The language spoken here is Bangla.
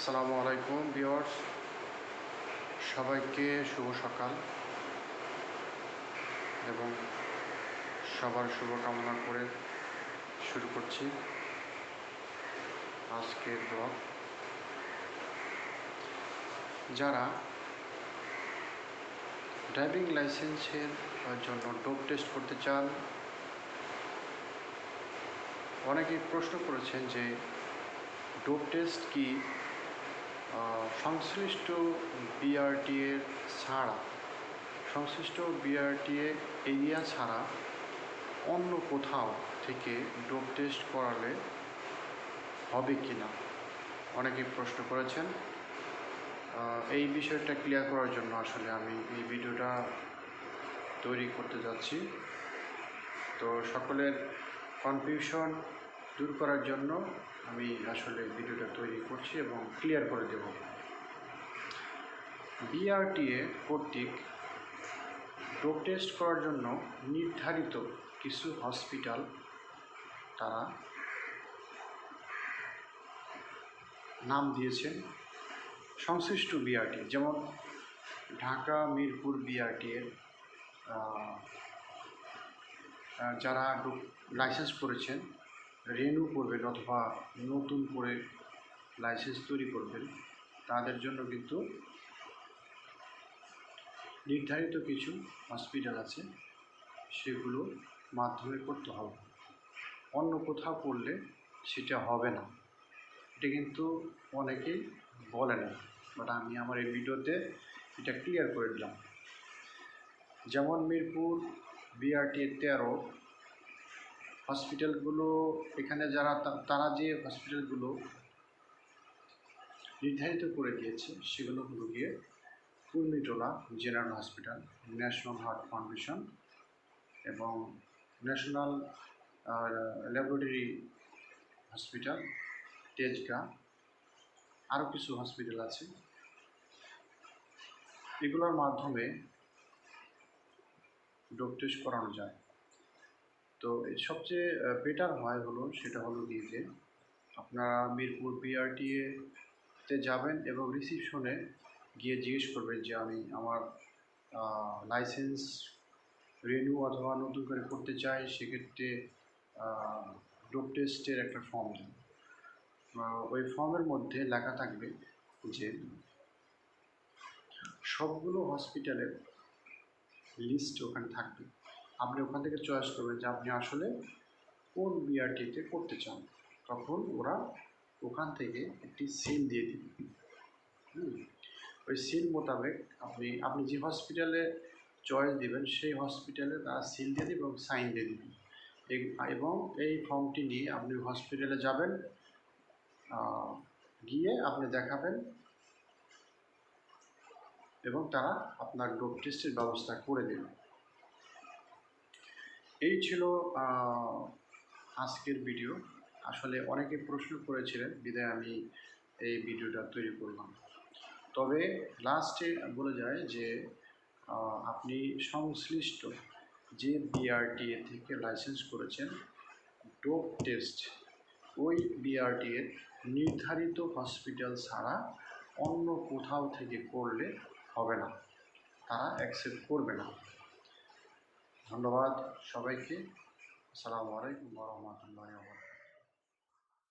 আসসালামু আলাইকুম ভিওয়ার্স সবাইকে শুভ সকাল এবং সবার শুভ কামনা করে শুরু করছি আজকের ব্লগ। যারা ড্রাইভিং লাইসেন্সের জন্য ডোপ টেস্ট করতে চান, অনেকেই প্রশ্ন করেছেন যে ডোপ টেস্ট কি সংশ্লিষ্ট বিআরটি এর ছাড়া, সংশ্লিষ্ট বিআরটি এরিয়া ছাড়া অন্য কোথাও থেকে ডোপ টেস্ট করালে হবে কি না অনেকেই প্রশ্ন করেছেন। এই বিষয়টা ক্লিয়ার করার জন্য আসলে আমি এই ভিডিওটা তৈরি করতে যাচ্ছি। তো সকলের কনফিউশন দূর করার জন্য আমি আসলে ভিডিওটা তৈরি করছি এবং ক্লিয়ার করে দেব। বিআরটিএ কর্তৃক ডোপ টেস্ট করার জন্য নির্ধারিত কিছু হসপিটাল তারা নাম দিয়েছেন। সংশ্লিষ্ট বিআরটি যেমন ঢাকা মিরপুর বিআরটি এর আহ, আহ, যারা লাইসেন্স করেছেন রেনু করবেন অথবা নতুন করে লাইসেন্স তৈরি করবেন, তাদের জন্য কিন্তু নির্ধারিত কিছু হসপিটাল আছে, সেগুলো মাধ্যমে করতে হবে। অন্য কোথাও করলে সেটা হবে না। এটা কিন্তু অনেকেই বলে না বাট আমি আমার এই ভিডিওতে এটা ক্লিয়ার করে দিলাম। যেমন মিরপুর বিআরটি তেরো হসপিটালগুলো, এখানে যারা তারা যে হসপিটালগুলো নির্ধারিত করে দিয়েছে, সেগুলো হলো গিয়ে Kurmitola general hospital, national heart foundation এবং ন্যাশনাল ল্যাবরেটরি হসপিটাল, তেজগা, আরও কিছু হসপিটাল আছে। এগুলোর মাধ্যমে ডোপ টেস্ট করানো যায়। তো সবচেয়ে বেটার হয় হলো সেটা হলো গিয়ে যে আপনারা মিরপুর বিআরটিএ তে যাবেন এবং রিসিপশনে গিয়ে জিজ্ঞেস করবেন যে আমি আমার লাইসেন্স রিনিউ অথবা নতুন করে করতে চাই, সেক্ষেত্রে ডোপ টেস্টের একটা ফর্ম দিন। ওই ফর্মের মধ্যে লেখা থাকবে যে সবগুলো হসপিটালের লিস্ট ওখানে থাকবে। আপনি ওখান থেকে চয়েস করবেন যে আপনি আসলে কোন বিআরটিতে করতে চান। তখন ওরা ওখান থেকে একটি সিল দিয়ে দিবে। হুম? ওই সিল মোতাবেক আপনি আপনি যে হসপিটালে চয়েস দিবেন, সেই হসপিটালে তারা সিল দিয়ে দেবে এবং সাইন দিয়ে দেবে। এই- এবং এই ফর্মটি নিয়ে আপনি হসপিটালে যাবেন গিয়ে আপনি দেখাবেন এবং তারা আপনার ডোপ টেস্টের ব্যবস্থা করে দেবে। এই ছিল আজকের ভিডিও আসলে অনেকে প্রশ্ন করেছিলেন বিদায় আমি এই ভিডিওটা তৈরি করলাম। তবে লাস্টে বলে যায় যে আপনি সংশ্লিষ্ট যে বিআরটিএ থেকে লাইসেন্স করেছেন ডোপ টেস্ট ওই বিআরটি এর নির্ধারিত হসপিটাল ছাড়া অন্য কোথাও থেকে করলে হবে না। তারা অ্যাকসেপ্ট করবে না। ধন্যবাদ সবাইকে। আসসালামু আলাইকুম রহমতুল্লাহ